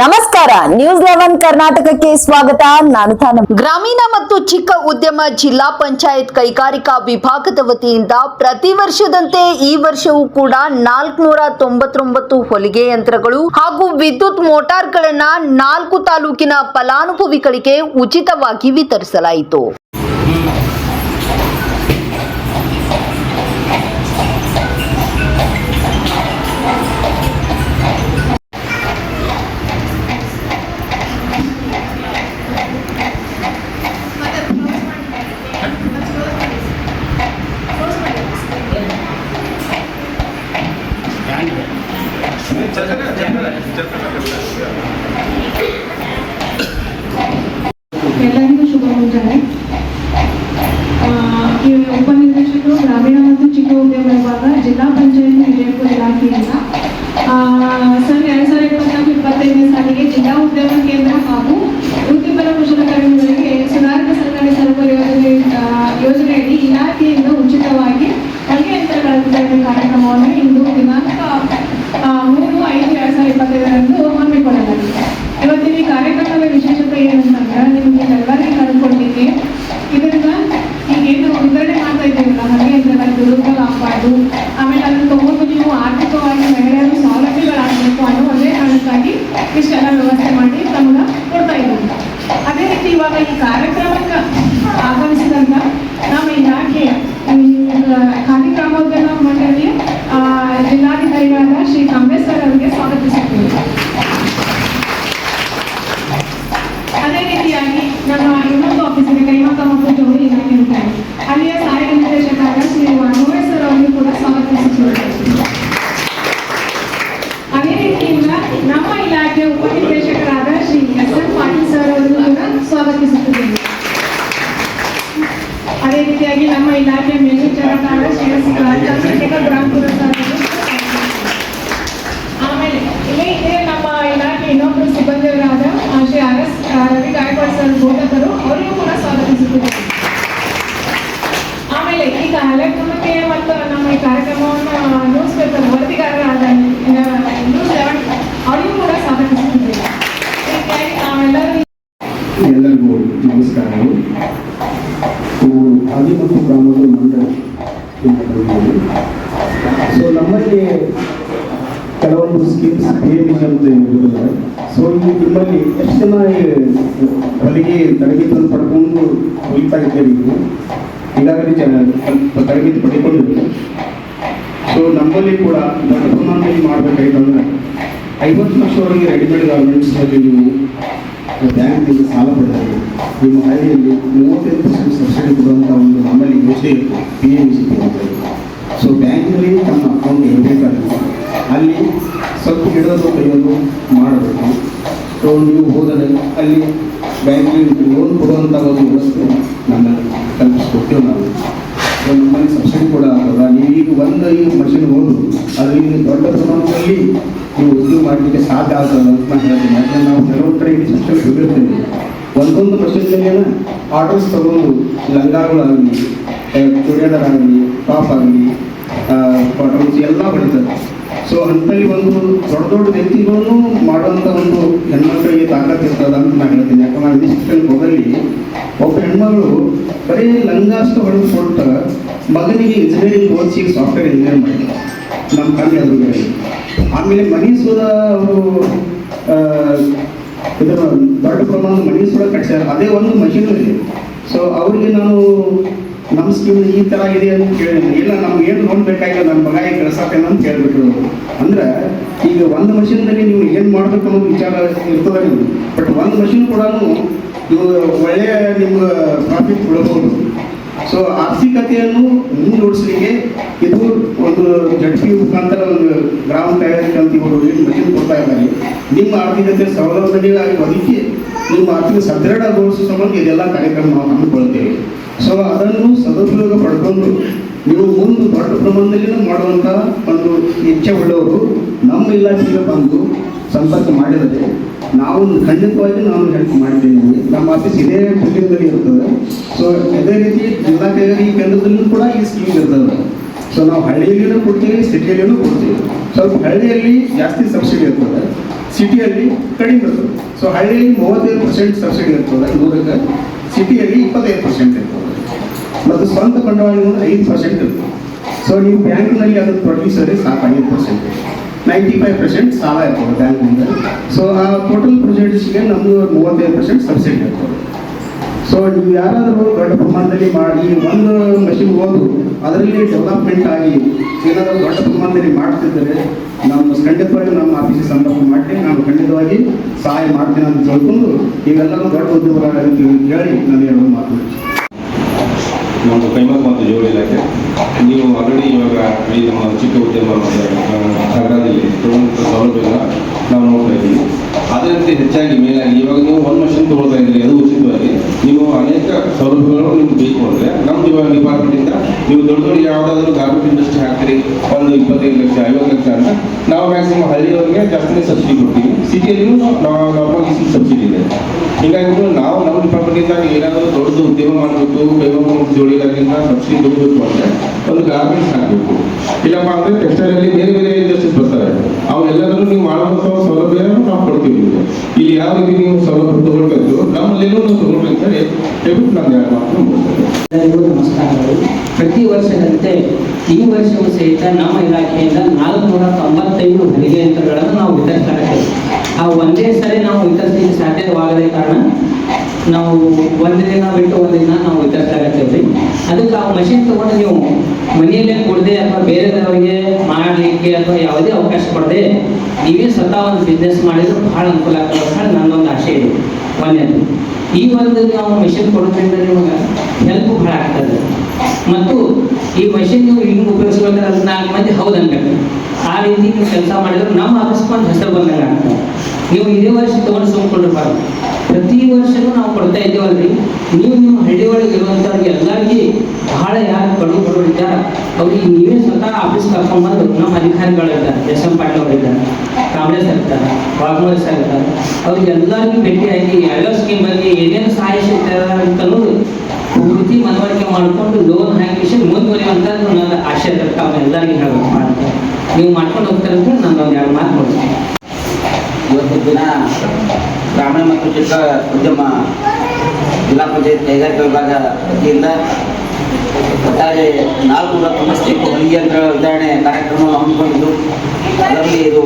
ನಮಸ್ಕಾರ news eleven ಕರ್ನಾಟಕಕ್ಕೆ ಸ್ವಾಗತ. ನಾನು ಗ್ರಾಮೀಣ ಮತ್ತು ಚಿಕ್ಕ ಉದ್ಯಮ ಜಿಲ್ಲಾ ಪಂಚಾಯತ್ ಕೈಗಾರಿಕಾ ವಿಭಾಗದ ವತಿಯಿಂದ ಪ್ರತಿ ವರ್ಷದಂತೆ ಈ ವರ್ಷವೂ ಕೂಡ ನಾಲ್ಕುನೂರ ತೊಂಬತ್ತೊಂಬತ್ತು ಹೊಲಿಗೆ ಯಂತ್ರಗಳು ಹಾಗೂ ವಿದ್ಯುತ್ ಮೋಟಾರ್ಗಳನ್ನ ನಾಲ್ಕು ತಾಲೂಕಿನ ಫಲಾನುಭವಿಗಳಿಗೆ ಉಚಿತವಾಗಿ ವಿತರಿಸಲಾಯಿತು. ಗ್ರಾಮೀಣ ಮತ್ತು ಚಿಕ್ಕ ಉದ್ಯೋಗ ವಿಭಾಗ ಜಿಲ್ಲಾ ಪಂಚಾಯತ್ ವಿಜಯಪುರ ಇಲಾಖೆಯಿಂದ ಆ, ಸನ್ ಎರಡ್ ಸಾವಿರದ ಇಪ್ಪತ್ನಾಲ್ಕು ಇಪ್ಪತ್ತೈದನೇ ಸಾಲಿಗೆ ಜಿಲ್ಲಾ ಉದ್ಯಮ ಕೇಂದ್ರ ಹಾಗೂ ವೃತ್ತಿಪರ ಕುಶಲಕರ್ಮಿಗಳಿಗೆ ಸುಧಾರಿತ ಸರ್ಕಾರಿ ಸರಬರಾಜು ಯೋಜನೆ ಆ, ಯೋಜನೆಯಡಿ ಇಲಾಖೆಯಿಂದ ಉಚಿತವಾಗಿ ಹೊಲಿಗೆ ಯಂತ್ರಗಳ ವಿತರಣೆ ಕಾರ್ಯಕ್ರಮವನ್ನು ಇಂದು ದಿನಾಂಕ ಆ, ಮೂರು ಐದು ಎರಡ್ ಸಾವಿರದ ಇಪ್ಪತ್ತೈದರಂದು ಹಮ್ಮಿಕೊಳ್ಳಲಾಗಿದೆ ಇವತ್ತಿನ ಈ ಕಾರ್ಯಕ್ರಮದ ವಿಶೇಷತೆ ಏನಂತಂದ್ರೆ ನಿಮಗೆ ಎಲ್ಲರಿಗೆ ಕಳ್ಕೊಂಡಿದ್ದೆ ಇದರಿಂದ ಈಗ ಏನು ವಿತರಣೆ ಮಾಡ್ತಾ ಇದ್ದೀವಲ್ಲ ಹಾಗೆ ಅಂದ್ರೆ ದುರುಪಯೋಗ ಆಗಬಾರ್ದು ಆಮೇಲೆ ಅದನ್ನು ತಗೊಂಡು ನೀವು ಆರ್ಥಿಕವಾಗಿ ಮಹಿಳೆಯರು ಸೌಲಭ್ಯಗಳಾಗಬೇಕು ಅನ್ನೋ ಒಂದೇ ಕಾರಣಕ್ಕಾಗಿ ಇಷ್ಟೆಲ್ಲ ವ್ಯವಸ್ಥೆ ಮಾಡಿ ತಮಗೆ ಕೊಡ್ತಾ ಇದ್ದೀವಿ ಅದೇ ರೀತಿ ಇವಾಗ ಈ ಕಾರ್ಯಕ್ರಮಕ್ಕೆ ಆಗಮಿಸಿದಂತ ನಮ್ಮ ಇಲಾಖೆಯ ಈ ಖಾದಿ ಗ್ರಾಮೋದ್ಯಮ ಮಂಡಳಿಯ ಆ, ಜಿಲ್ಲಾಧಿಕಾರಿಗಳಾದ ಶ್ರೀ ಕಾಂಗ್ರೆಸ್ ಸರ್ ಅವರಿಗೆ ಸ್ವಾಗತಿಸುತ್ತೇವೆ ಅದೇ ರೀತಿಯಾಗಿ ನಮ್ಮ ಇನ್ನೊಂದು ಆಫೀಸಿಗೆ ಕೈಮತ್ತ ಮತ್ತು ಜೋಡಿ ಇಲಾಖೆ ಇರ್ತಾರೆ ಅಲ್ಲಿಯ ಸಹಾಯಕ ನಿರ್ದೇಶಕರಾದ ಶ್ರೀ ವಾಣೋಳೆ ಸರ್ ಅವರಿಗೂ ಕೂಡ ಸ್ವಾಗತಿಸುತ್ತೇವೆ ಅದೇ ರೀತಿಯಿಂದ ನಮ್ಮ ಇಲಾಖೆಯ ಉಪನಿರ್ದೇಶಕರಾದ Shri S N Patil sir ಅವರಿಗೂ ಕೂಡ ಸ್ವಾಗತಿಸುತ್ತಿದ್ದೇವೆ ಅದೇ ರೀತಿಯಾಗಿ ನಮ್ಮ ಇಲಾಖೆಯ ಮೇಲ್ವಿಚಾರಕರಾದ ಶ್ರೀ ಎಸ್ ಚಂದ್ರಶೇಖರ್ ಗ್ರಾಮಪುರ ಸರ್ ಅವರಿಗೂ ಕೂಡ ಸ್ವಾಗತಿಸುತ್ತೇವೆ. ಆಮೇಲೆ ಇಲ್ಲೇ ಇದೆ ನಮ್ಮ ಇಲಾಖೆ ಇನ್ನೊಬ್ಬರು ಸಿಬ್ಬಂದಿಯವರಾದ ಆ, Shri R S Ravi Gaikwad sir ಬೋಧಕರು, ಅವರಿಗೂ ಕೂಡ ಸ್ವಾಗತಿಸುತ್ತಿದ್ದಾರೆ ಆಮೇಲೆ ಈ ಕಾರ್ಯಕ್ರಮಕ್ಕೆ ಮತ್ತು ನಮ್ಮ ಈ ಕಾರ್ಯಕ್ರಮವನ್ನು ನ್ಯೂಸ್ ಪೇಪರ್ ವರದಿಗಾರರಾದ ನ್ಯೂಸ್ ಲೆವೆನ್ ಅವರಿಗೂ ಕೂಡ ಸ್ವಾಗತಿಸುತ್ತಿದ್ದೇವೆ ಎಲ್ಲರಿಗೂ ನಮಸ್ಕಾರಗಳು ಆದಿ ಮತ್ತು ಮಂಡಳಿ ಸೊ ನಮ್ಮಲ್ಲಿ ಕೆಲವೊಂದು ಸ್ಕೀಮ್ಸ್ ಎಂ ಅಂತ ಇರ್ತದೆ ಸೊ ಇಲ್ಲಿ ನಿಮ್ಮಲ್ಲಿ ಎಷ್ಟು ಜನ ಹೊಲಿಗೆ ತರಬೇತಿಯನ್ನು ಪಡ್ಕೊಂಡು ಹೋಗ್ತಾ ಇದ್ದೇವೆ ನೀವು ಈಗಾಗಲೇ ತರಬೇತಿ ಪಡೆದುಕೊಂಡಿದ್ದೀವಿ ಸೊ ನಮ್ಮಲ್ಲಿ ಕೂಡ ದೊಡ್ಡ ಪ್ರಮಾಣದಲ್ಲಿ ಮಾಡಬೇಕಾಯ್ತಂದ್ರೆ ಐವತ್ತು ಲಕ್ಷವರೆಗೆ ರೆಡಿಮೇಡ್ ಗಾರ್ಮೆಂಟ್ಸ್ನಲ್ಲಿ ನೀವು ಬ್ಯಾಂಕ್ನಿಂದ ಸಾಲ ಪಡೆದರೆ, ನಿಮ್ಮ ಹಳ್ಳಿಯಲ್ಲಿ ಮೂವತ್ತೈದು ಪರ್ಸೆಂಟ್ ಸಬ್ಸಿಡಿ ಕೊಡುವಂಥ ಒಂದು ನಮ್ಮಲ್ಲಿ ಯೋಜನೆ ಇತ್ತು ಪಿ ಎಂ ಸಿ ಅಂತ ಸೊ ಬ್ಯಾಂಕಿನಲ್ಲಿ ತಮ್ಮ ಅಕೌಂಟ್ ಇರಬೇಕಾಗುತ್ತೆ ಅಲ್ಲಿ ಸ್ವಲ್ಪ ಹಿಡಿದು ಕೈಯನ್ನು ಮಾಡಬೇಕು. ಸೊ ನೀವು ಹೋದರೆ ಅಲ್ಲಿ ಬ್ಯಾಂಕಿನಲ್ಲಿ ಲೋನ್ ಕೊಡುವಂಥ ಒಂದು ವ್ಯವಸ್ಥೆ ನನ್ನ ಕಲ್ಪಿಸ್ಕೊಡ್ತೇವೆ ನಾವು. ಸೊ ನಮ್ಮಲ್ಲಿ ಸಬ್ಸಿಡಿ ಕೂಡ ಆಗ್ತದ ನೀವು ಈಗ ಒಂದು ಈ ಮಷಿನ್ ಹೋದ್ರು ಈಗ ದೊಡ್ಡ ಪ್ರಮಾಣದಲ್ಲಿ ನೀವು ಉದ್ಯೋಗ ಮಾಡಲಿಕ್ಕೆ ಸಾಧ್ಯ ಆಗ್ತದೆ ಅಂತ ನಾನು ಹೇಳ್ತೀನಿ. ಯಾಕಂದರೆ ನಾವು ಕೆಲವೊಂದು ಕಡೆ ಇಡೀ ಸಿಸ್ಟಮ್ ಹೋಗಿರ್ತೇವೆ ಒಂದೊಂದು ಮಷಿನ್ನಲ್ಲಿ ಆರ್ಡರ್ಸ್ ತಗೊಂಡು ಲಂಗಾಗಳಾಗಲಿ ಆಗಲಿ ಟಾಪ್ ಆಗಲಿ ಬಾಟಮ್ಸ್ ಎಲ್ಲ ಬಡಿತಾರೆ. ಸೊ ಅಂಥಲ್ಲಿ ಒಂದು ದೊಡ್ಡ ದೊಡ್ಡ ವ್ಯಕ್ತಿಗಳನ್ನು ಮಾಡುವಂಥ ಒಂದು ಹೆಣ್ಮಕ್ಳಿಗೆ ತಾಕತ್ ಇರ್ತದ ಅಂತ ನಾನು ಹೇಳ್ತೀನಿ. ಯಾಕಂದ್ರೆ ಇನ್ಸ್ಟಿಟ್ಯೂಷನ್ ಹೋದಲ್ಲಿ ಒಬ್ಬ ಹೆಣ್ಮಗಳು ಬರೀ ಲಂಗಾಸ್ತ ಹೊಡೆದು ಕೊಟ್ಟ ಮಗನಿಗೆ ಇಂಜಿನಿಯರಿಂಗ್ ಓದಿಸಿ ಸಾಫ್ಟ್ವೇರ್ ಇಂಜಿನಿಯರ್ ಮಾಡಿದ್ರು ನಮ್ಮ ಕಣ್ಣು ಎದುರುಗಡೆ ಆಮೇಲೆ ಮನೀಸೂರ ಅವರು ಇದನ್ನು ದೊಡ್ಡ ಪ್ರಮಾಣದ ಮನೀಸೂರ ಸುಧಾ ಅದೇ ಒಂದು ಮಷೀನ್ ಇದೆ ಸೊ ಅವರಿಗೆ ನಾನು ನಮ್ಮ ಸ್ಕೀಮ್ ಈ ಥರ ಇದೆ ಅಂತ ಕೇಳಿದೆ ಇಲ್ಲ, ನಮ್ಗೆ ಏನು ಲೋನ್ ಬೇಕಾಗಿಲ್ಲ ನನ್ನ ಮಗ ಈಗ ಕಳ್ಸಾತೇನೆ ಅಂತ ಕೇಳ್ಬಿಟ್ರು ಅಂದ್ರೆ ಈಗ ಒಂದು ಮಷೀನ್ದಲ್ಲಿ ನೀವು ಏನು ಮಾಡ್ಬೇಕು ಅನ್ನೋದು ವಿಚಾರ ಇರ್ತದೆ ಬಟ್ ಒಂದು ಮಷೀನ್ ಕೂಡ ನೀವು ಒಳ್ಳೆಯ ನಿಮ್ಗೆ ಪ್ರಾಫಿಟ್ ಬಿಡಬಹುದು ಸೊ ಆರ್ಥಿಕತೆಯನ್ನು ಮುಂದೂಡಿಸಲಿಕ್ಕೆ ಇದು ಒಂದು ಜಡ್ ಪಿ ಮುಖಾಂತರ ಒಂದು ಗ್ರಾಮ ಕೈಗಾರಿಕೆ ಅಂತ ಇವರು ಏನು ಕೊಡ್ತಾ ಇದ್ದಾರೆ. ನಿಮ್ಮ ಆರ್ಥಿಕತೆ ಸೌಲಭ್ಯವಾಗಿ ಒದಗಿ ನಿಮ್ಮ ಆರ್ಥಿಕ ಸದೃಢಗೊಳಿಸುವ ಸಂಬಂಧ ಇದೆಲ್ಲ ಕಾರ್ಯಕ್ರಮ ನಾವು ಹಮ್ಮಿಕೊಳ್ತೇವೆ ಸೊ ಅದನ್ನು ಸದುಪಯೋಗ ಪಡ್ಕೊಂಡು ನೀವು ಮುಂದೆ ದೊಡ್ಡ ಪ್ರಮಾಣದಲ್ಲಿ ಮಾಡುವಂಥ ಒಂದು ಇಚ್ಛೆ ಉಳ್ಳವರು ನಮ್ಮ ಇಲಾಖೆಗೆ ಬಂದು ಸಂಪರ್ಕ ಮಾಡಿದರೆ ನಾವು ಖಂಡಿತವಾಗಿ ನಾವು ಹೆಲ್ಪ್ ಮಾಡಿದ್ದೇವೆ ನಮ್ಮ ಆಫೀಸ್ ಇದೇ ಬಿಲ್ಡಿಂಗ್ನಲ್ಲಿ ಇರ್ತದೆ. ಸೊ ಅದೇ ರೀತಿ ಜಿಲ್ಲಾ ಕೈಗಾರಿಕೆ ಕೇಂದ್ರದಲ್ಲೂ ಕೂಡ ಈ ಸ್ಕೀಮ್ ಇರ್ತದೆ. ಸೊ ನಾವು ಹಳ್ಳಿಯಲ್ಲಿನೂ ಕೊಡ್ತೀವಿ, ಸಿಟಿಯಲ್ಲಿನೂ ಕೊಡ್ತೀವಿ. ಸ್ವಲ್ಪ ಹಳ್ಳಿಯಲ್ಲಿ ಜಾಸ್ತಿ ಸಬ್ಸಿಡಿ ಇರ್ತದೆ. ಸಿಟಿಯಲ್ಲಿ ಕಡಿಮೆ ಇರ್ತದೆ. ಸೊ ಹಳ್ಳಿಯಲ್ಲಿ ಮೂವತ್ತೈದು ಪರ್ಸೆಂಟ್ ಸಬ್ಸಿಡಿ ಇರ್ತದೆ. ನೂರಕ್ಕೆ ಸಿಟಿಯಲ್ಲಿ ಇಪ್ಪತ್ತೈದು ಪರ್ಸೆಂಟ್ ಇರ್ತದೆ. ಮತ್ತು ಸ್ವಂತ ಬಂಡವಾಳ ಐದು ಪರ್ಸೆಂಟ್ ಇರುತ್ತೆ. ಸೊ ನೀವು ಬ್ಯಾಂಕ್ನಲ್ಲಿ ಅದು ತೊಡಗಿಸಿದ್ರೆ ಸಾಕು ಐದು ಪರ್ಸೆಂಟ್ ನೈಂಟಿ ಫೈವ್ ಪರ್ಸೆಂಟ್ ಸಾಲ ಇರ್ತದೆ ಬ್ಯಾಂಕ್ನಿಂದ. ಸೊ ಆ ಟೋಟಲ್ ಪ್ರೊಜೆಕ್ಟ್ಸ್ಗೆ ನಮ್ಮದು ಮೂವತ್ತೈದು ಪರ್ಸೆಂಟ್ ಸಬ್ಸಿಡಿ ಇರ್ತದೆ. ಸೊ ನೀವು ಯಾರಾದರೂ ದೊಡ್ಡ ಪ್ರಮಾಣದಲ್ಲಿ ಮಾಡಿ, ಒಂದು ಮಷಿನ್ ಹೋದು ಅದರಲ್ಲಿ ಡೆವಲಪ್ಮೆಂಟ್ ಆಗಿ ಏನಾದರೂ ದೊಡ್ಡ ಪ್ರಮಾಣದಲ್ಲಿ ಮಾಡ್ತಿದ್ದರೆ, ನಮ್ಮ ಖಂಡಿತವಾಗಿ ನಮ್ಮ ಆಫೀಸಿಗೆ ಸಂಪರ್ಕ ಮಾಡಿ ನಾನು ಖಂಡಿತವಾಗಿ ಸಹಾಯ ಮಾಡ್ತೀನಿ ಅಂತ ತಿಳ್ಕೊಂಡು ಇವೆಲ್ಲರೂ ದೊಡ್ಡ ಉದ್ಯೋಗಗಳಾಗಿ ಹೇಳಿ ನಾನು ಹೇಳೋದು ಮಾತು. ನಮ್ಮದು ಕೈಮತ್ ಮತ್ತು ಜೋಡಿ ಇಲಾಖೆ ನೀವು ಆಲ್ರೆಡಿ ಇವಾಗ ಈ ನಮ್ಮ ಚಿಕ್ಕ ಉದ್ಯಮ ಮತ್ತು ನಗರದಲ್ಲಿ ಸೌಲಭ್ಯಗಳನ್ನ ನಾವು ನೋಡ್ತಾ ಇದ್ದೀವಿ. ಅದರಂತೆ ಹೆಚ್ಚಾಗಿ ಮೇಲಾಗಿ ಇವಾಗ ನೀವು ಒಂದು ಮಷಿನ್ ತೊಗೊಳ್ತಾ ಇದ್ದೀರಿ, ಅದು ಉಚಿತವಾಗಿ. ನೀವು ಅನೇಕ ಸೌಲಭ್ಯಗಳು ನಿಮ್ಗೆ ಬೇಕು ಅಂದರೆ ನಮ್ದು ಇವಾಗ ಡಿಪಾರ್ಟ್ಮೆಂಟಿಂದ ನೀವು ದೊಡ್ಡ ಯಾವುದಾದ್ರೂ ಗಾರ್ಮೆಂಟ್ ಇಂಡಸ್ಟ್ರಿ ಹಾಕ್ತೀರಿ, ಒಂದು ಇಪ್ಪತ್ತೈದು ಲಕ್ಷ, ಐವತ್ತು ಲಕ್ಷ ಅಂತ. ನಾವು ಮ್ಯಾಕ್ಸಿಮಮ್ ಹಳ್ಳಿಯವರಿಗೆ ಜಾಸ್ತಿನೇ ಸಬ್ಸಿಡಿ ಕೊಡ್ತೀವಿ. ಸಿಟಿ ನಾವು ನಾರ್ಮಲ್ ಸಬ್ಸಿಡಿ ಇದೆ. ಹೀಗಾಗಿ ನಾವು ನಮ್ಮ ಡಿಪಾರ್ಟ್ಮೆಂಟಿಂದ ಏನಾದರೂ ದೊಡ್ಡದು ಉದ್ಯಮ ಮಾಡಬೇಕು ಜೋಡಿ ಇಲಾಖೆಯಿಂದ ಸಬ್ಸಿಡಿ ಕೊಡಬೇಕು ಅಂದರೆ ಒಂದು ಗಾರ್ಮೆಂಟ್ಸ್ ಹಾಕಬೇಕು ಇಲ್ಲಪ್ಪ ಅಂದರೆ ಟೆಕ್ಸ್ಟೈಲಲ್ಲಿ ಬೇರೆ ಬೇರೆ ಇಂಡಸ್ಟ್ರೀಸ್ ಬರ್ತಾರೆ. ಅವೆಲ್ಲದನ್ನು ನೀವು ಮಾಡುವಂಥ ಸೌಲಭ್ಯ ನಾವು ಕೊಡ್ತೀವಿ. ಇಲ್ಲಿ ಯಾವ ರೀತಿ ನೀವು ಸೌಲಭ್ಯ ತಗೊಳ್ಬೇಕು? ನಮ್ಮಲ್ಲೇನೂ ನೀವು ತಗೊಳ್ಬೇಕು ಅಂತ ಹೇಳಿ ನಾನು ಎರಡು ಮಾತು ಮುಗಿಸ್ತೇನೆ ಎಲ್ಲರಿಗೂ ನಮಸ್ಕಾರಗಳು ಪ್ರತಿ ವರ್ಷದಂತೆ ಈ ವರ್ಷವೂ ಸಹಿತ ನಮ್ಮ ಇಲಾಖೆಯಿಂದ ನಾಲ್ಕುನೂರ ತೊಂಬತ್ತೈದು ಹೊಲಿಗೆ ಯಂತ್ರಗಳನ್ನು ನಾವು ವಿತರಿಸಲಾಗಿದೆ ಆ ಒಂದೇ ಸರಿ ನಾವು ವಿತರಿಸಲಿಕ್ಕೆ ಸಾಧ್ಯವಾಗದ ಕಾರಣ ನಾವು ಒಂದು ದಿನ ಬಿಟ್ಟು ಒಂದು ದಿನ ನಾವು ವಿತರಿಸಲಾಗತ್ತೇವೆ ಅದಕ್ಕೆ ಆ ಮಷಿನ್ ತಗೊಂಡು ನೀವು ಮನೆಯಲ್ಲೇ ಕೊಡದೆ ಅಥವಾ ಬೇರೆದವರಿಗೆ ಮಾಡಲಿಕ್ಕೆ ಅಥವಾ ಯಾವುದೇ ಅವಕಾಶ ಕೊಡದೆ ನೀವೇ ಸ್ವತಃ ಒಂದು ಬಿಸ್ನೆಸ್ ಮಾಡಿದ್ರು ಬಹಳ ಅನುಕೂಲ ಆಗ್ತದೆ ನನ್ನೊಂದು ಆಸೆ ಇದೆ. ಒಂದೇ ಈ ಒಂದು ನಾವು ಮಿಷನ್ ಕೊಡೋದ್ರಿಂದ ನಿಮಗೆ ಹೆಲ್ಪ್ ಬಹಳ ಆಗ್ತದೆ. ಮತ್ತು ಈ ಮಷಿನ್ ನೀವು ಹಿಂಗೆ ಉಪಯೋಗಿಸ್ಬೇಕಾದ್ರೆ ಅದು ನಾಲ್ಕು ಮಂದಿ ಹೌದು ಅನ್ಬೇಕು. ಆ ರೀತಿ ನೀವು ಕೆಲಸ ಮಾಡಿದ್ರೆ ನಮ್ಮ ಅಕಸ್ಮಾತ್ ಹೆಸರು ಬಂದಂಗೆ ಆಗ್ತದೆ. ನೀವು ಇದೇ ವರ್ಷ ತೊಗೊಂಡು ಸುಮ್ಕೊಂಡಿರ್ಬಾರ್ದು ಪ್ರತಿ ವರ್ಷನೂ ನಾವು ಕೊಡ್ತಾ ಇದ್ದೇವಲ್ರಿ. ನೀವು ನಿಮ್ಮ ಹಳ್ಳಿ ಒಳಗೆ ಇರುವಂಥವ್ರಿಗೆ ಎಲ್ಲರಿಗೆ ಬಹಳ ಯಾರು ಕಡು ಬಡವರು ಇದ್ದಾರೆ. ಅವ್ರಿಗೆ ನೀವೇ ಸ್ವತಃ ಆಫೀಸ್ ಕರ್ಕೊಂಡ್ಬಂದು ನಮ್ಮ ಅಧಿಕಾರಿಗಳು ಇದ್ದಾರೆ ಎಸ್ ಎಂ ಪಾಟೀಲ್ ಅವರಿದ್ದಾರೆ ಕಾಂಬ್ಳೆ ಸರ್ ಇರ್ತಾರೆ. ವಾಘಮೋರಿ ಸರ್ ಇರ್ತಾರೆ. ಅವ್ರಿಗೆಲ್ಲರಿಗೂ ಭೇಟಿಯಾಗಿ ಯಾವ್ಯಾವ ಸ್ಕೀಮ್ ಬಗ್ಗೆ ಏನೇನು ಸಹಾಯ ಸಿಗ್ತಾರೆ ಅಂತ ಪೂರ್ತಿ ಮನವರಿಕೆ ಮಾಡಿಕೊಂಡು ಲೋನ್ ಹಾಕಿಸಿ ಮುಂದುವರಿಯುವಂತ ನನ್ನ ಆಶೆ ಇರುತ್ತೆ ಅವ್ರೆಲ್ಲರಿಗೂ ಹೇಳ್ಬೇಕು ಮಾಡ್ತಾರೆ ನೀವು ಮಾಡ್ಕೊಂಡು ಹೋಗ್ತಾರೆ ಅಂತ ನಾನು ಒಂದು ಎರಡು ಮಾತು ನೋಡ್ತೀನಿ ಇವತ್ತು ದಿನ ಗ್ರಾಮೀಣ ಮತ್ತು ಚಿಕ್ಕ ಉದ್ಯಮ, ಜಿಲ್ಲಾ ಪಂಚಾಯತ್ ಕೈಗಾರಿಕಾ ವಿಭಾಗ ವತಿಯಿಂದ ಒಟ್ಟಾರೆ ನಾಲ್ಕುನೂರ ತೊಂಬತ್ತೈದು ಹೊಲಿಗೆ ಯಂತ್ರ ವಿತರಣೆ ಕಾರ್ಯಕ್ರಮ ಹಮ್ಮಿಕೊಂಡಿದ್ದು. ಅದರಲ್ಲಿ ಇದು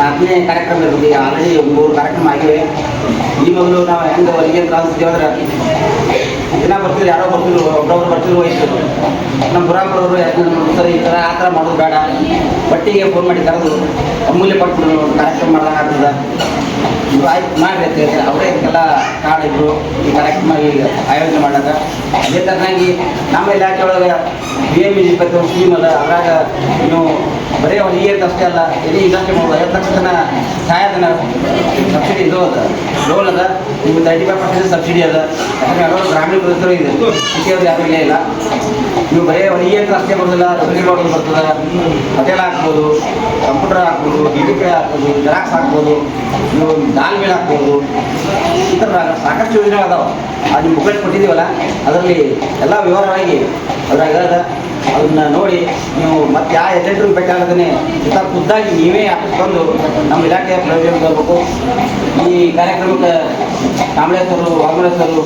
ನಾಲ್ಕನೇ ಕಾರ್ಯಕ್ರಮ ಇರುತ್ತೆ ಆಲ್ರೆಡಿ ಮೂರು ಕಾರ್ಯಕ್ರಮ ಆಗಿವೆ. ಈ ಮೊದಲು ನಾವು ಹೆಂಗೆ ಹೊಲಿಗೆ ಅಂದ್ರೆ ದಿನ ಬರ್ತಿದ್ರು ಯಾರೋ ಬರ್ತಿದ್ರು ಒಬ್ಬರೊಬ್ರು ಬರ್ತಿದ್ರು ವಯಸ್ಸು ನಮ್ಮ ಪುರಾಪುರವರು ಯಾಕಂದ್ರೆ ಸರ್ ಈ ಥರ, ಆ ಥರ ಮಾಡೋದು ಬೇಡ. ಬಟ್ಟಿಗೆ ಫೋನ್ ಮಾಡಿ ಕರೆದು, ಅಮೂಲ್ಯ ಪಟ್ಟು ಕಾರ್ಯಕ್ರಮ ಮಾಡ್ದಂಗೆ ಆಗ್ತದ. ಆಯ್ತು, ಮಾಡ್ರಿ ಅಂತ ಹೇಳಿದ್ರೆ. ಅವರೇ ಇದಕ್ಕೆಲ್ಲ ಕಾಡಿದ್ರು ಈ ಕಾರ್ಯಕ್ರಮ ಆಯೋಜನೆ ಮಾಡಾಗ ಅದೇ ಥರನಾಗಿ ನಮ್ಮ ಇಲಾಖೆ ಒಳಗೆ ಬಿ ಎಂ ಇಪ್ಪತ್ತು ಸ್ಕೀಮ್ ಅದ. ಅದ್ರಾಗ ನೀವು ಬರೀ ಒಂದು ಇಯರ್ಗೆ ಅಷ್ಟೇ ಅಲ್ಲ ಇಡೀ ಇಲಾಖೆ ಐವತ್ತು ಲಕ್ಷ ಜನ ಸಹಾಯಧನ ಸಬ್ಸಿಡಿ ಇದು ಅದ. ಲೋನ್ ಅದ. ನಿಮ್ಗೆ ತರ್ಟಿ ಫೈವ್ ಪರ್ಸೆಂಟ್ ಸಬ್ಸಿಡಿ ಅದ. ಯಾಕಂದ್ರೆ ಎಲ್ಲರೂ ಗ್ರಾಮೀಣ ಪ್ರದೇಶರು ಇದೆ. ಸಿಟಿಯವ್ರು ಯಾರು ಇಲ್ಲೇ ನೀವು ಬರೀ ಒಂದು ಇಯರ್ಗೆ ಅಷ್ಟೇ ಬರೋದಿಲ್ಲ ರೆವೆನ್ಯೂ ಮಾಡೋದು ಬರ್ತದೆ ಹೋಟೆಲ್ ಹಾಕ್ಬೋದು, ಕಂಪ್ಯೂಟರ್ ಹಾಕ್ಬೋದು ಪಿ ಹಾಕ್ಬೋದು, ಜೆರಾಕ್ಸ್ ಹಾಕ್ಬೋದು, ನೀವು ದಾಲ್ ಮೇಲೆ ಹಾಕ್ಬೋದು, ಈ ಥರ ಸಾಕಷ್ಟು ಯೋಜನೆಗಳು ಅದಾವೆ. ಅದು ಬುಕ್ಲೆಟ್ ಕೊಟ್ಟಿದ್ದೀವಲ್ಲ, ಅದರಲ್ಲಿ ಎಲ್ಲ ವಿವರವಾಗಿ ಅದ್ರಾಗ ಅದ ಅದನ್ನ ನೋಡಿ ನೀವು ಮತ್ತೆ ಯಾವ ಏಜೆಂಟ್ರಿಗೆ ಬೇಕಾಗದೇ ಇಂಥ ಖುದ್ದಾಗಿ ನೀವೇ ಬಂದು ನಮ್ಮ ಇಲಾಖೆಯ ಪ್ರಯೋಜನ ತರಬೇಕು ಈ ಕಾರ್ಯಕ್ರಮಕ್ಕೆ ಕಾಂಬ್ಳೇಶ್ವರು ವಾಮರೇಶ್ವರು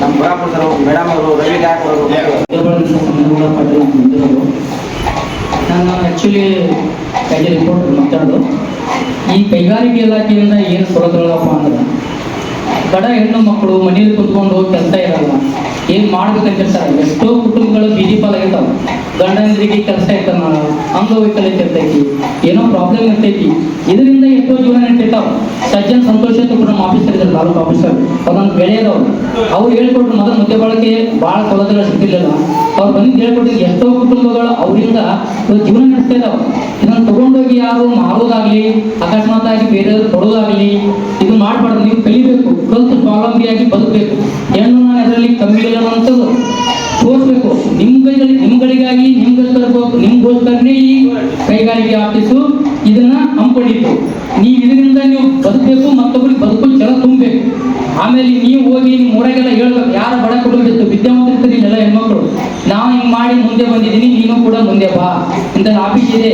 ನಮ್ಮ ಬುರಾಪುರ ಸರು ಮೇಡಮ್ ಅವರು ರವಿ ಗಾಯಕ್ ಅವರು ನಾನು ಆ್ಯಕ್ಚುಲಿ ಕೈಗೆ ರಿಪೋರ್ಟ್ ಮಾತಾಡೋದು. ಈ ಕೈಗಾರಿಕೆ ಇಲಾಖೆಯಿಂದ ಏನು ಸೌಲಭ್ಯಗಳಪ್ಪ ಅಂದ್ರೆ ಬಡ ಹೆಣ್ಣು ಮಕ್ಕಳು ಮನೇಲಿ ಕುತ್ಕೊಂಡು ಕೆಲಸ ಇರಲ್ಲ. ಏನು ಮಾಡ್ಬೇಕಂತಿರ್ತಾರೆ ಎಷ್ಟೋ ಕುಟುಂಬಗಳು ಬೀದಿ ಪಾಲಾಗಿರ್ತಾವ ಗಂಡಂದ್ರಿಗೆ ಕೆಲಸ ಇರ್ತಾನ ಅಂಗವೈಕಲ್ಯತೆ ಇರ್ತೈತಿ ಏನೋ ಪ್ರಾಬ್ಲಮ್ ಇರ್ತೈತಿ. ಇದರಿಂದ ಎಷ್ಟೋ ಜೀವನ ನಡೀತಾವ ಸಜ್ಜನ್ ಸಂತೋಷ ಕೂಡ ನಮ್ಮ ಆಫೀಸರ್ ಇದ್ದಾರೆ, ತಾಲೂಕು ಆಫೀಸರ್ ಅದೊಂದು ಬೆಳೆಯದವ್ರು ಅವ್ರು ಹೇಳ್ಕೊಟ್ರು, ಮೊದಲು ಮುದ್ದೆ ಬಳಕೆ ಭಾಳ ಸೌಲಭ್ಯಗಳು ಸಿಗ್ತಿರ್ಲಿಲ್ಲ ಅವ್ರು ಬಂದು ಹೇಳ್ಕೊಟ್ಟಿದ್ದು ಎಷ್ಟೋ ಕುಟುಂಬಗಳು ಅವರಿಂದ ಜೀವನ ನಡೆಸ್ತಾ ಇದಾವ ಇದನ್ನ ತಗೊಂಡೋಗಿ ಯಾರು ಮಾರೋದಾಗ್ಲಿ ಅಕಸ್ಮಾತ್ ಆಗಿ ಬೇರೆಯವ್ರು ಕೊಡೋದಾಗ್ಲಿ ಇದು ಮಾಡಬಾರ್ದು, ನೀವು ಕಲಿಬೇಕು. ಕಲಿತು ಸ್ವಾವಲಂಬಿಯಾಗಿ ಬದುಕಬೇಕು. ಹೆಣ್ಣು ನಾನು ಅದರಲ್ಲಿ ಕಮ್ಮಿ ಅನ್ನೋಂಥದ್ದು ತೋರಿಸ್ಬೇಕು. ನಿಮ್ಮ ನಿಮ್ಗಳಿಗಾಗಿ ನಿಮ್ಗೋಸ್ಕರ ನಿಮ್ಗೋಸ್ಕರನೇ ಈ ಕೈಗಾರಿಕೆ ಆಫೀಸು ಇದನ್ನ ಹಂಪಡಿತು ನೀವು ಇದರಿಂದ ನೀವು ಬದುಕಬೇಕು ಮತ್ತೊಬ್ಬರಿಗೆ ಬದುಕು ಛಲ ತುಂಬಬೇಕು ಆಮೇಲೆ ನೀವು ಹೋಗಿ ನಿಮ್ಮ ಊರಾಗೆಲ್ಲ ಹೇಳ್ಬೇಕು, ಯಾರು ಬಡ ಕುಟುಂಬ ವಿದ್ಯಾವಂತರಿರ್ತಾರೆ ಎಲ್ಲ ಹೆಣ್ಮಕ್ಳು. ನಾವು ಹಿಂಗೆ ಮಾಡಿ ಮುಂದೆ ಬಂದಿದ್ದೀನಿ, ನೀನು ಕೂಡ ಮುಂದೆ ಬಾ ಇಂಥ ಆಫೀಸ್ ಇದೆ.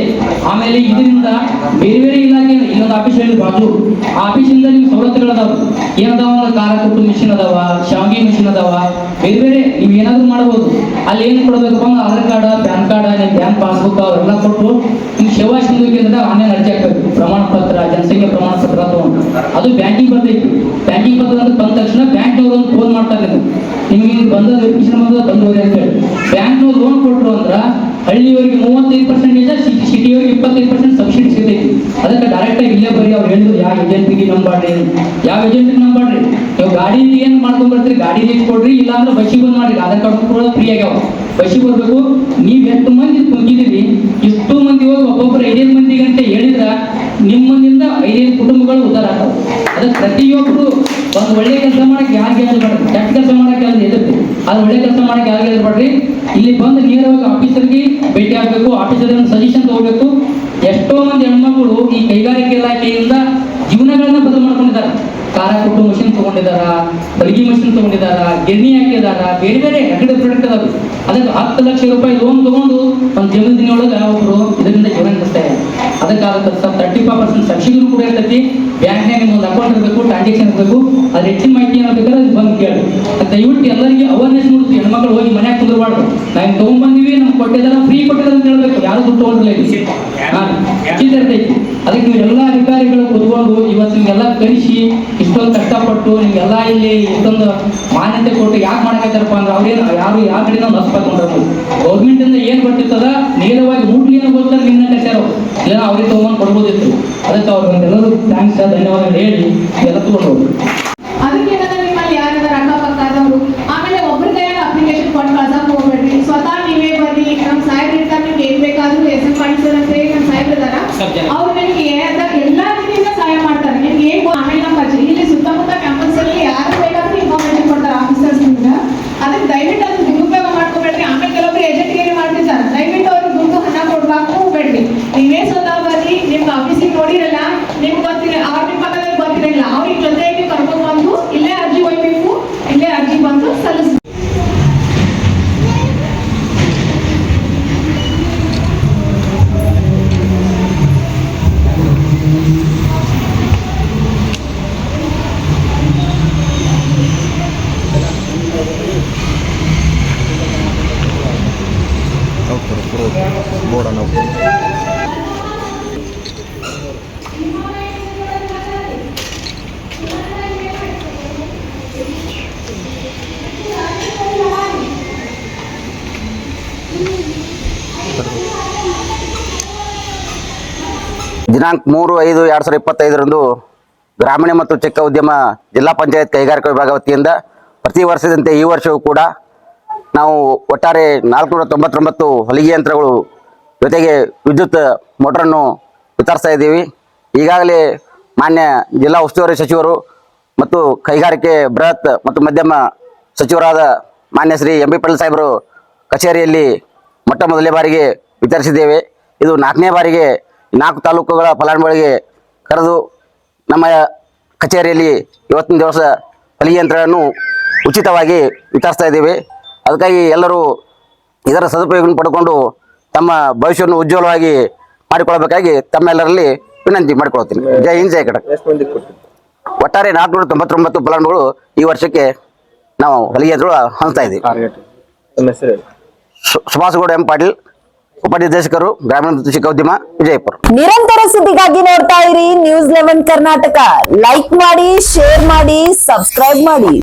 ಆಮೇಲೆ ಇದರಿಂದ ಬೇರೆ ಬೇರೆ ಇಲಾಖೆ ಇನ್ನೊಂದು ಆಫೀಸ್ ಹೇಳಿ ಬಾಜು ಆ ಆಫೀಸಿಂದ ನಿಮ್ಗೆ ಸವಲತ್ತುಗಳು ಅದಾವ. ಏನದಾವ ಅಂದ್ರೆ ಖಾರ ಕೊಟ್ಟು ಮಿಷಿನ್ ಅದಾವ, ಶಾವಿಗೆ ಮಿಷಿನ್ ಅದಾವ, ಬೇರೆ ಬೇರೆ ನೀವು ಏನಾದ್ರು ಮಾಡ್ಬೋದು. ಅಲ್ಲಿ ಏನು ಕೊಡಬೇಕಪ್ಪ ಅಂದ್ರೆ Aadhaar card card bank passbook ಅವೆಲ್ಲ ಕೊಟ್ಟು ಈ ಸೇವಾ ಸಿಂಧು ಕೇಂದ್ರದಾಗ ಆನ್ಲೈನ್ ಅರ್ಜಿ ಹಾಕ್ಬೇಕು. ಪ್ರಮಾಣ ಪತ್ರ ಜನಸಂಖ್ಯೆ ಪ್ರಮಾಣ ಪತ್ರ ತಗೊಂಡು ಅದು ಬ್ಯಾಂಕಿಂಗ್ ಬ್ಯಾಂಕಿಂಗ್ ಪತ್ರ ಅಂತ ಬಂದ ತಕ್ಷಣ ಬ್ಯಾಂಕ್ನವ್ರು ಒಂದು ಫೋನ್ ಮಾಡ್ತಾರೆ ನಿಮಗೆ ನಿಮ್ಗೆ ಬಂದ ವೆರಿಫಿಕೇಶನ್ ಬಂದ ಹೇಳಿ. ಬ್ಯಾಂಕ್ನವ್ರು ಲೋನ್ ಕೊಟ್ಟರು ಅಂದ್ರೆ ಹಳ್ಳಿಯವರಿಗೆ ಮೂವತ್ತೈದು ಪರ್ಸೆಂಟೇಜ್ ಸಿಟಿಯವರಿಗೆ ಇಪ್ಪತ್ತೈದು ಪರ್ಸೆಂಟ್ ಸಬ್ಸಿಡಿ ಸಿಗುತ್ತೆ. ಅದಕ್ಕೆ ಡೈರೆಕ್ಟ್ ಆಗಿ ಇಲ್ಲೇ ಬರೀ ಅವ್ರು ಹೇಳಿದ್ರು ಯಾವ ಏಜೆಂಟಿಗೆ ನಂಬಾಡ್ರಿ? ಯಾವ ಏಜೆಂಟ್ಗೆ ನಂಬಾಡ್ರಿ? ನೀವು ಗಾಡಿ ಏನ್ ಮಾಡ್ಕೊಂಡ್ ಬರ್ತೀರಿ? ಗಾಡಿ ಕೊಡ್ರಿ ಇಲ್ಲ ಅಂದ್ರೆ ಬಸ್ಸಿಗೆ ಬಂದ್ ಮಾಡ್ರಿ. ಆಧಾರ್ ಕಾರ್ಡ್ ಫ್ರೀ ಆಗ್ಯಾವ. ಬಸ್ಸಿಗೆ ಬರ್ಬೇಕು. ನೀವ್ ಎಷ್ಟು ಮಂದಿ ಕುಂತಿದ್ದೀರಿ, ಇಷ್ಟು ಮಂದಿ ಹೋಗಿ ಒಬ್ಬೊಬ್ಬರು ಐದೈದು ಮಂದಿಗೆ ಅಂತ ಹೇಳಿದ್ರ ನಿಮ್ಮನಿಂದ ಐದೈದು ಕುಟುಂಬಗಳು ಉದ್ದಾರ ಆಗ್ತವೆ. ಅದಕ್ಕೆ ಪ್ರತಿಯೊಬ್ಬರು ಒಂದು ಒಳ್ಳೆ ಕೆಲಸ ಮಾಡಕ್ಕೆ ಯಾರಿಗೆ ಹೇಳ್ಬೇಡ್ರಿ ಕೆಟ್ಟ ಕೆಲಸ ಮಾಡಕ್ಕೆ ಯಾರು ಎದುರ್ತಿ ಅದ್ ಒಳ್ಳೆ ಕೆಲಸ ಮಾಡಕ್ಕೆ ಯಾರಿಗೆ ಹೇಳ್ಬೇಡ್ರಿ ಇಲ್ಲಿ ಬಂದು ನೇರವಾಗಿ ಆಫೀಸರ್ಗೆ ಭೇಟಿ ಆಗ್ಬೇಕು, ಆಫೀಸರ್ ಸಜೆಷನ್ ತಗೋಬೇಕು. ಎಷ್ಟೋ ಮಂದಿ ಹೆಣ್ಮಕ್ಳು ಈ ಕೈಗಾರಿಕೆ ಇಲಾಖೆಯಿಂದ ಖಾರ ಕೊಟ್ಟು ಮಷಿನ್ ತಗೊಂಡಿದಾರ ಬಲಗಿ ಮಷಿನ್ ತಗೊಂಡಿದಾರ ಗಿರಣಿ ಹಾಕಿದಾರ? ಬೇರೆ ಬೇರೆ ಅಗ್ರಿ ಪ್ರಾಡಕ್ಟ್ ಅದಾವೆ. ಅದಕ್ಕೆ ಹತ್ತು ಲಕ್ಷ ರೂಪಾಯಿ ಲೋನ್ ತಗೊಂಡು ಒಂದು ಜಮೀನಿನೊಳಗೆ ಒಬ್ರು ಇದರಿಂದ ಜೀವನ ನಡೆಸ್ತಾರೆ. ಅದಕ್ಕೆ ಅದಕ್ಕೆ ತರ್ಟಿ ಫೈವ್ ಪರ್ಸೆಂಟ್ ಸಬ್ಸಿಡಿನೂ ಕೂಡ ಇರ್ತೈತಿ. ಬ್ಯಾಂಕ್ನಾಗ ಒಂದು ಅಕೌಂಟ್ ಇರಬೇಕು ಟ್ರಾನ್ಸಾಕ್ಷನ್ ಇರಬೇಕು. ಅದ್ರ ಹೆಚ್ಚಿನ ಮಾಹಿತಿ ಏನಾಗಬೇಕಾದ್ರೆ ಅದು ಬಂದು ಕೇಳಿ. ದಯವಿಟ್ಟು ಎಲ್ಲರಿಗೆ ಅವೇರ್ನೆಸ್ ಮೂಡಿಸಿ ಹೆಣ್ಮಕ್ಳು ಹೋಗಿ ಮನ್ಯಾಗ ಕುಂದ್ರಬಾರ್ದು. ನಾವು ತಗೊಂಡ್ಬಂದಿವಿ ನಮ್ಗೆ ಕೊಟ್ಟಿದ್ದಾರೆ ಫ್ರೀ ಕೊಟ್ಟಿದ್ದಾರೆ ಅಂತ ಹೇಳ್ಬೇಕು. ಯಾರು ದುಡ್ಡು ತಗೊಂಡಿಲ್ಲ ಇರ್ತೈತಿ. ಅದಕ್ಕೆ ನೀವು ಎಲ್ಲ ಕುತ್ಕೊಂಡು ಇವತ್ತು ನಿಮ್ಗೆಲ್ಲ ಕಲಿಸಿ ಇಷ್ಟೊಂದು ಕಷ್ಟಪಟ್ಟು ನಿಮ್ಗೆಲ್ಲ ಇಲ್ಲಿ ಇಷ್ಟೊಂದು ಮಾನ್ಯತೆ ಕೊಟ್ಟು ಯಾಕೆ ಮಾಡಕತ್ತಾರಪ್ಪ ಅಂದ್ರೆ ಅವ್ರೇನು ಯಾರು ಯಾವ ನಷ್ಟ ತಗೊಂಡ್ರು ಗೌರ್ಮೆಂಟ್ ಇಂದ ಏನ್ ಬರ್ತಿರ್ತದ ನೇರವಾಗಿ ಮೂಟ್ಲಿನ ಗೊತ್ತಾರೆ ನಿನ್ನ ಕಟ್ಟಾರ ಇಲ್ಲ, ಅವ್ರಿಗೆ ತಗೊಂಡ್ ಕೊಡ್ಬೋದಿತ್ತು. ಅದಕ್ಕೆ ಅವ್ರಿಗೆ ಎಲ್ಲರೂ ಥ್ಯಾಂಕ್ಸ್ ಧನ್ಯವಾದಗಳು ಹೇಳಿ, ಎಲ್ಲ ತಗೊಂಡು ಹೋಗ್ಬೇಕು ಅದಕ್ಕೆ ಏನಂದ್ರೆ ನಿಮ್ಮಲ್ಲಿ ಯಾರಾದ್ರೂ ಅಕ್ಕಪಕ್ಕದವರು ಆಮೇಲೆ ಒಬ್ರ ಕೈಯಾಗ ಅಪ್ಲಿಕೇಶನ್ ಕೊಟ್ಟು ಕಳ್ಸಕ್ ಹೋಗ್ಬೇಡ್ರಿ ಸ್ವತಃ ನೀವೇ ಬರ್ರಿ ನಮ್ ಸಾಹೇಬ್ರ ಇರ್ತಾರೆ ನಿಮ್ಗೆ ಏನ್ ಬೇಕಾದ್ರೂ ಎಸ್ ಎಂ ಪಾಟೀಲ್ ಅಂತ ಹೇಳಿ ನಮ್ ಸಾಹೇಬ್ರ ಇದಾರ ಸ್ವಲ್ಪ ಜನ. ಅವ್ರು ನಿಮ್ಗೆ ಅದ್ರಾಗ ಎಲ್ಲಾ ರೀತಿಯಿಂದ ಸಹಾಯ ಮಾಡ್ತಾರೆ ನಿಮ್ಗೆ ಏನ್ ಗೊ- ಆಮೇಲೆ ನಮ್ಮ ಕಚೇರಿ ಇಲ್ಲಿ ಸುತ್ತಮುತ್ತ ಕ್ಯಾಂಪಸ್ ಅಲ್ಲಿ ಯಾರು ಬೇಕಾದ್ರೂ ಇನ್ಫಾರ್ಮೇಶನ್ ಕೊಡ್ತಾರೆ ಆಫೀಸರ್ಸ್ ನಿಮ್ಗೆ ಅದಕ್ಕೆ ದಯವಿಟ್ಟು ಅದನ್ನ ದುರುಪಯೋಗ ಮಾಡ್ಕೋಬೇಡ್ರಿ ಆಮೇಲೆ ಕೆಲವೊಬ್ರು ಏಜೆಂಟ್ ಏನ್ ಮಾಡ್ತಿರ್ತಾರೆ ದಯವಿಟ್ಟು ಅವ್ರಿಗೆ ದುಡ್ಡು ಹಣ ಕೊಡ್ಬೇಕು ಹೋಗ್ಬೇಡ್ರಿ ನೀವೇ ಸ್ವತಃ ಬರ್ರಿ ನಿಮ್ಗೆ ಆಫೀಸಿಗೆ ನೋಡಿರಲ್ಲ ನಿಮ್ಗೆ ಗೊತ್ತಿರ ಅವ್ರ ನಿಮ್ಮ ಪಕ್ಕದಲ್ಲಿ ಗೊತ್ತಿರಲಿಲ್ಲ ಅವ್ರಿಗೆ ಜೊತೆಗೆ ಕರ್ಕೊಂಡ್ ಬಂದು ಇಲ್ಲೇ ಅರ್ಜಿ ಒಯ್ಬೇಕು ಇಲ್ಲೇ ಅರ್ಜಿ ಬಂದು ಸಲ್ಲಿಸ್ ದಿನಾಂಕ ಮೂರು ಐದು ಎರಡು ಸಾವಿರದ ಇಪ್ಪತ್ತೈದರಂದು ಗ್ರಾಮೀಣ ಮತ್ತು ಚಿಕ್ಕ ಉದ್ಯಮ ಜಿಲ್ಲಾ ಪಂಚಾಯತ್ ಕೈಗಾರಿಕಾ ವಿಭಾಗ ವತಿಯಿಂದ ಪ್ರತಿ ವರ್ಷದಂತೆ ಈ ವರ್ಷವೂ ಕೂಡ ನಾವು ಒಟ್ಟಾರೆ ನಾಲ್ಕುನೂರ ತೊಂಬತ್ತೊಂಬತ್ತು ಹೊಲಿಗೆ ಯಂತ್ರಗಳು ಜೊತೆಗೆ ವಿದ್ಯುತ್ ಮೋಟ್ರನ್ನು ವಿತರಿಸ್ತಾ ಇದ್ದೀವಿ. ಈಗಾಗಲೇ ಮಾನ್ಯ ಜಿಲ್ಲಾ ಉಸ್ತುವಾರಿ ಸಚಿವರು ಮತ್ತು ಕೈಗಾರಿಕೆ ಬೃಹತ್ ಮತ್ತು ಮಧ್ಯಮ ಸಚಿವರಾದ ಮಾನ್ಯ ಶ್ರೀ ಎಂ ಬಿ ಪಟೇಲ್ ಸಾಹೇಬರು ಕಚೇರಿಯಲ್ಲಿ ಮೊಟ್ಟ ಮೊದಲನೇ ಬಾರಿಗೆ ವಿತರಿಸಿದ್ದೇವೆ. ಇದು ನಾಲ್ಕನೇ ಬಾರಿಗೆ ನಾಲ್ಕು ತಾಲೂಕುಗಳ ಫಲಾನುಭವಿಗಳಿಗೆ ಕರೆದು ನಮ್ಮ ಕಚೇರಿಯಲ್ಲಿ ಇವತ್ತಿನ ದಿವಸ ಹೊಲಿಗೆ ಯಂತ್ರಗಳನ್ನು ಉಚಿತವಾಗಿ ವಿತರಿಸ್ತಾ ಇದ್ದೇವೆ. ಅದಕ್ಕಾಗಿ ಎಲ್ಲರೂ ಇದರ ಸದುಪಯೋಗ ಪಡ್ಕೊಂಡು ತಮ್ಮ ಭವಿಷ್ಯವನ್ನು ಉಜ್ವಲವಾಗಿ ಮಾಡಿಕೊಳ್ಳಬೇಕಾಗಿ ತಮ್ಮೆಲ್ಲರಲ್ಲಿ ವಿನಂತಿ ಮಾಡಿಕೊಳ್ತೀನಿ ಜೈ ಹಿಂದ್ ಜೈ ಕಟಕ್. ಒಟ್ಟಾರೆ ನಾಲ್ಕುನೂರ ತೊಂಬತ್ತೊಂಬತ್ತು ಫಲಾನುಭವಿಗಳು ಈ ವರ್ಷಕ್ಕೆ ನಾವು ಹೊಲಿಗೆ ಹಂಚ್ತಾ ಇದ್ದೀವಿ. ಸುಭಾಷ್ ಗೌಡ ಎಂ ಪಾಟೀಲ್ ಉಪನಿರ್ದೇಶಕರು, ಗ್ರಾಮೀಣ ಉದ್ಯಮ, ವಿಜಯಪುರ. ನಿರಂತರ ಸುದ್ದಿಗಾಗಿ ನೋಡ್ತಾ ಇರಿ ನ್ಯೂಸ್ ಲೆವೆನ್ ಕರ್ನಾಟಕ. ಲೈಕ್ ಮಾಡಿ ಶೇರ್ ಮಾಡಿ ಸಬ್ಸ್ಕ್ರೈಬ್ ಮಾಡಿ.